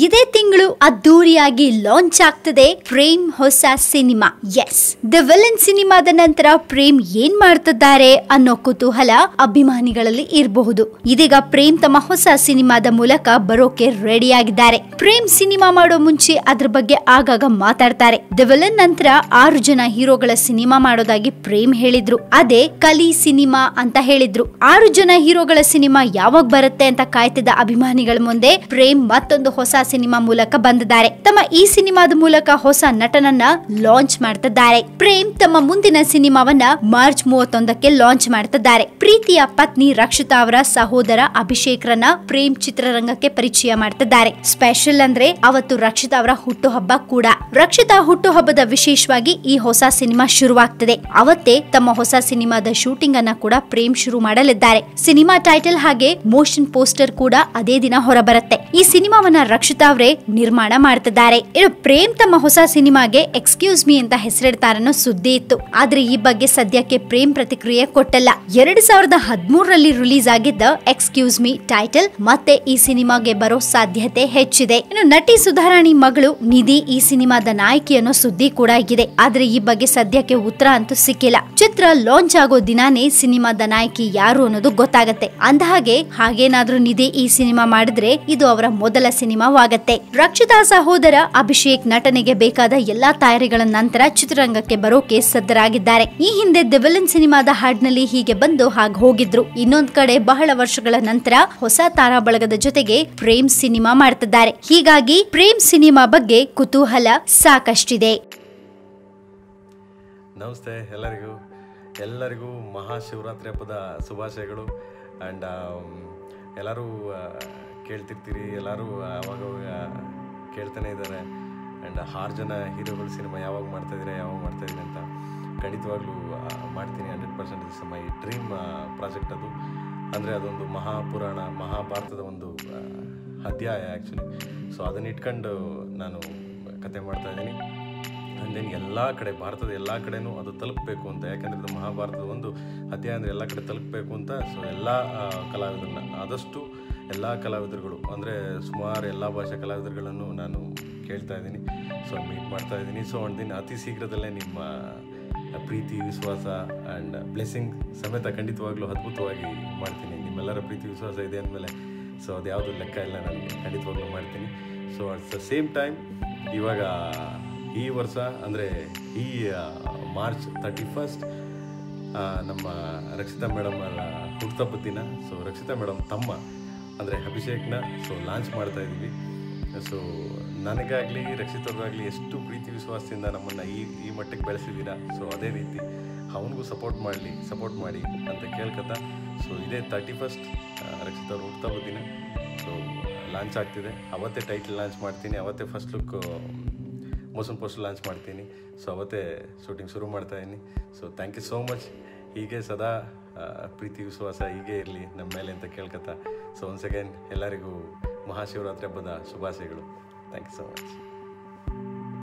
ಇದೇ ತಿಂಗಳು ಅದ್ದೂರಿಯಾಗಿ ಲಾಂಚ್ ಆಗ್ತದೆ ಪ್ರೇಮ್ ಹೊಸ ಸಿನಿಮಾ. ಎಸ್ ದ ವಿಲನ್ ಸಿನಿಮಾದ ನಂತರ ಪ್ರೇಮ್ ಏನ್ ಮಾಡ್ತಿದ್ದಾರೆ ಅನ್ನೋ ಕುತೂಹಲ ಅಭಿಮಾನಿಗಳಲ್ಲಿ ಇರಬಹುದು. ಇದೀಗ ಪ್ರೇಮ್ ತಮ್ಮ ಹೊಸ ಸಿನಿಮಾದ ಮೂಲಕ ಬರೋಕೆ ರೆಡಿ ಆಗಿದ್ದಾರೆ. ಪ್ರೇಮ್ ಸಿನಿಮಾ ಮಾಡೋ ಮುಂಚೆ ಅದ್ರ ಬಗ್ಗೆ ಆಗಾಗ ಮಾತಾಡ್ತಾರೆ. ದ ವಿಲನ್ ನಂತರ ಆರು ಜನ ಹೀರೋಗಳ ಸಿನಿಮಾ ಮಾಡೋದಾಗಿ ಪ್ರೇಮ್ ಹೇಳಿದ್ರು. ಅದೇ ಕಲಿ ಸಿನಿಮಾ ಅಂತ ಹೇಳಿದ್ರು. ಆರು ಜನ ಹೀರೋಗಳ ಸಿನಿಮಾ ಯಾವಾಗ ಬರುತ್ತೆ ಅಂತ ಕಾಯ್ತಿದ್ದ ಅಭಿಮಾನಿಗಳ ಮುಂದೆ ಪ್ರೇಮ್ ಮತ್ತೊಂದು ಹೊಸ ಸಿನಿಮಾ ಮೂಲಕ ಬಂದಿದ್ದಾರೆ. ತಮ್ಮ ಈ ಸಿನಿಮಾದ ಮೂಲಕ ಹೊಸ ನಟನನ್ನ ಲಾಂಚ್ ಮಾಡ್ತಿದ್ದಾರೆ. ಪ್ರೇಮ್ ತಮ್ಮ ಮುಂದಿನ ಸಿನಿಮಾವನ್ನ ಮಾರ್ಚ್ ಮೂವತ್ತೊಂದಕ್ಕೆ ಲಾಂಚ್ ಮಾಡ್ತಿದ್ದಾರೆ. ಪ್ರೀತಿಯ ಪತ್ನಿ ರಕ್ಷಿತಾ ಅವರ ಸಹೋದರ ಅಭಿಷೇಕ್ ರನ್ನ ಪ್ರೇಮ್ ಚಿತ್ರರಂಗಕ್ಕೆ ಪರಿಚಯ ಮಾಡ್ತಿದ್ದಾರೆ. ಸ್ಪೆಷಲ್ ಅಂದ್ರೆ ಅವತ್ತು ರಕ್ಷಿತಾ ಅವರ ಹುಟ್ಟುಹಬ್ಬ ಕೂಡ. ರಕ್ಷಿತಾ ಹುಟ್ಟುಹಬ್ಬದ ವಿಶೇಷವಾಗಿ ಈ ಹೊಸ ಸಿನಿಮಾ ಶುರುವಾಗ್ತದೆ. ಅವತ್ತೇ ತಮ್ಮ ಹೊಸ ಸಿನಿಮಾದ ಶೂಟಿಂಗ್ ಅನ್ನ ಕೂಡ ಪ್ರೇಮ್ ಶುರು ಮಾಡಲಿದ್ದಾರೆ. ಸಿನಿಮಾ ಟೈಟಲ್ ಹಾಗೆ ಮೋಷನ್ ಪೋಸ್ಟರ್ ಕೂಡ ಅದೇ ದಿನ ಹೊರಬರುತ್ತೆ. ಈ ಸಿನಿಮಾವನ್ನ ರಕ್ಷಿತಾ ಅವರೇ ನಿರ್ಮಾಣ ಮಾಡ್ತಿದ್ದಾರೆ. ಇನ್ನು ಪ್ರೇಮ್ ತಮ್ಮ ಹೊಸ ಸಿನಿಮಾಗೆ ಎಕ್ಸ್ಕ್ಯೂಸ್ ಮಿ ಅಂತ ಹೆಸರಿಡ್ತಾರನ್ನೋ ಸುದ್ದಿ ಇತ್ತು. ಆದ್ರೆ ಈ ಬಗ್ಗೆ ಸದ್ಯಕ್ಕೆ ಪ್ರೇಮ್ ಪ್ರತಿಕ್ರಿಯೆ ಕೊಟ್ಟಲ್ಲ. ಎರಡ್ ಸಾವಿರದ ಹದಿಮೂರರಲ್ಲಿ ರಿಲೀಸ್ ಆಗಿದ್ದ ಎಕ್ಸ್ಕ್ಯೂಸ್ ಮಿ ಟೈಟಲ್ ಮತ್ತೆ ಈ ಸಿನಿಮಾಗೆ ಬರೋ ಸಾಧ್ಯತೆ ಹೆಚ್ಚಿದೆ. ಇನ್ನು ನಟಿ ಸುಧಾರಾಣಿ ಮಗಳು ನಿಧಿ ಈ ಸಿನಿಮಾದ ನಾಯಕಿ ಅನ್ನೋ ಸುದ್ದಿ ಕೂಡ ಆಗಿದೆ. ಆದ್ರೆ ಈ ಬಗ್ಗೆ ಸದ್ಯಕ್ಕೆ ಉತ್ತರ ಅಂತೂ ಸಿಕ್ಕಿಲ್ಲ. ಚಿತ್ರ ಲಾಂಚ್ ಆಗೋ ದಿನಾನೇ ಸಿನಿಮಾದ ನಾಯಕಿ ಯಾರು ಅನ್ನೋದು ಗೊತ್ತಾಗತ್ತೆ. ಅಂದಹಾಗೆ, ಹಾಗೇನಾದ್ರೂ ನಿಧಿ ಈ ಸಿನಿಮಾ ಮಾಡಿದ್ರೆ ಇದು ಅವರ ಮೊದಲ ಸಿನಿಮಾವಾಗತ್ತೆ ರಕ್ಷಿತಾ ಸಹೋದರ ಅಭಿಷೇಕ್ ನಟನೆಗೆ ಬೇಕಾದ ಎಲ್ಲಾ ತಯಾರಿಗಳ ನಂತರ ಚಿತ್ರರಂಗಕ್ಕೆ ಬರೋಕೆ ಸಿದ್ಧರಾಗಿದ್ದಾರೆ. ಈ ಹಿಂದೆ ದಿವಲನ್ ಸಿನಿಮಾದ ಹಾಡ್ನಲ್ಲಿ ಹೀಗೆ ಬಂದು ಹಾಗೆ ಹೋಗಿದ್ರು. ಇನ್ನೊಂದ್ ಕಡೆ ಬಹಳ ವರ್ಷಗಳ ನಂತರ ಹೊಸ ತಾರಾ ಬಳಗದ ಜೊತೆಗೆ ಪ್ರೇಮ್ ಸಿನಿಮಾ ಮಾಡ್ತಿದ್ದಾರೆ. ಹೀಗಾಗಿ ಪ್ರೇಮ್ ಸಿನಿಮಾ ಬಗ್ಗೆ ಕುತೂಹಲ ಸಾಕಷ್ಟಿದೆ. ನಮಸ್ತೆ ಎಲ್ಲರಿಗೂ. ಎಲ್ಲರಿಗೂ ಮಹಾಶಿವರಾತ್ರಿ ಹಬ್ಬದ ಶುಭಾಶಯಗಳು. ಆ್ಯಂಡ್ ಎಲ್ಲರೂ ಕೇಳ್ತಿರ್ತೀರಿ. ಎಲ್ಲರೂ ಯಾವಾಗ ಕೇಳ್ತಾನೆ ಇದ್ದಾರೆ. ಆ್ಯಂಡ್ ಆರು ಜನ ಹೀರೋಗಳು ಸಿನಿಮಾ ಯಾವಾಗ ಮಾಡ್ತಾಯಿದ್ದೀರಾ ಯಾವಾಗ ಮಾಡ್ತಾಯಿದ್ದೀರಿ ಅಂತ ಖಂಡಿತವಾಗ್ಲೂ ಮಾಡ್ತೀನಿ. Hundred percent is my dream project ಅದು. ಅಂದರೆ ಅದೊಂದು ಮಹಾಪುರಾಣ, ಮಹಾಭಾರತದ ಒಂದು ಅಧ್ಯಾಯ ಆ್ಯಕ್ಚುಲಿ ಸೊ ಅದನ್ನ ಇಟ್ಕೊಂಡು ನಾನು ಕತೆ ಮಾಡ್ತಾ ಇದ್ದೀನಿ. ಆ್ಯಂಡ್ ಎಲ್ಲ ಕಡೆ, ಭಾರತದ ಎಲ್ಲ ಕಡೆನೂ ಅದು ತಲುಪಬೇಕು ಅಂತ. ಯಾಕೆಂದರೆ ಇದು ಮಹಾಭಾರತದ ಒಂದು ಅಧ್ಯಾಯ ಅಂದರೆ ಎಲ್ಲ ಕಡೆ ತಲುಪಬೇಕು ಅಂತ. ಸೊ ಎಲ್ಲ ಕಲಾವಿದರನ್ನ ಆದಷ್ಟು ಎಲ್ಲ ಕಲಾವಿದರುಗಳು, ಅಂದರೆ ಸುಮಾರು ಎಲ್ಲ ಭಾಷಾ ಕಲಾವಿದರುಗಳನ್ನು ನಾನು ಕೇಳ್ತಾ ಇದ್ದೀನಿ. ಸೊ ಮೀಟ್ ಮಾಡ್ತಾ ಇದ್ದೀನಿ. ಸೊ ಒಂದು ದಿನ ಅತಿ ಶೀಘ್ರದಲ್ಲೇ ನಿಮ್ಮ ಪ್ರೀತಿ, ವಿಶ್ವಾಸ ಆ್ಯಂಡ್ ಬ್ಲೆಸ್ಸಿಂಗ್ ಸಮೇತ ಖಂಡಿತವಾಗ್ಲೂ ಅದ್ಭುತವಾಗಿ ಮಾಡ್ತೀನಿ. ನಿಮ್ಮೆಲ್ಲರ ಪ್ರೀತಿ, ವಿಶ್ವಾಸ ಇದೆ ಅಂದಮೇಲೆ ಸೊ ಅದು ಯಾವುದು ಲೆಕ್ಕ ಇಲ್ಲ ನನಗೆ ಖಂಡಿತವಾಗ್ಲೂ ಮಾಡ್ತೀನಿ. So at the same time ಇವಾಗ ಈ ವರ್ಷ, ಅಂದರೆ ಈ ಮಾರ್ಚ್ ತರ್ಟಿ ಫಸ್ಟ್ ನಮ್ಮ ರಕ್ಷಿತಾ ಮೇಡಮ್ ಅವರ ಹುಟ್ಟುಹಬ್ಬ ದಿನ. ಸೊ ರಕ್ಷಿತಾ ಮೇಡಮ್ ತಮ್ಮ ಅಂದರೆ ಅಭಿಷೇಕ್ನ ಸೊ ಲಾಂಚ್ ಮಾಡ್ತಾ ಇದ್ದೀವಿ. ಸೊ ನನಗಾಗಲಿ ರಕ್ಷಿತವ್ರಿಗಾಗಲಿ ಎಷ್ಟು ಪ್ರೀತಿ, ವಿಶ್ವಾಸದಿಂದ ನಮ್ಮನ್ನು ಈ ಈ ಮಟ್ಟಕ್ಕೆ ಬೆಳೆಸಿದ್ದೀರಾ? ಸೊ ಅದೇ ರೀತಿ ಅವನಿಗೂ ಸಪೋರ್ಟ್ ಮಾಡಲಿ ಸಪೋರ್ಟ್ ಮಾಡಿ ಅಂತ ಕೇಳ್ಕೊತಾ ಸೊ ಇದೇ ತರ್ಟಿ ಫಸ್ಟ್ ರಕ್ಷಿತ್ ಹೋಗ್ತಾ ದಿನ. ಸೊ ಲಾಂಚ್ ಆಗ್ತಿದೆ. ಅವತ್ತೇ ಟೈಟ್ಲ್ ಲಾಂಚ್ ಮಾಡ್ತೀನಿ. ಅವತ್ತೇ first look motion post launch ಮಾಡ್ತೀನಿ. ಸೊ ಅವತ್ತೇ ಶೂಟಿಂಗ್ ಶುರು ಮಾಡ್ತಾ ಇದ್ದೀನಿ. So thank you so much ಹೀಗೆ ಸದಾ ಪ್ರೀತಿ ವಿಶ್ವಾಸ ಹೀಗೆ ಇರಲಿ ನಮ್ಮ ಮೇಲೆ ಅಂತ ಕೇಳ್ಕೊತಾ ಸೊ ಒನ್ಸ್ ಅಗೇನ್ ಎಲ್ಲರಿಗೂ ಮಹಾಶಿವರಾತ್ರಿ ಹಬ್ಬದ ಶುಭಾಶಯಗಳು. Thank you so much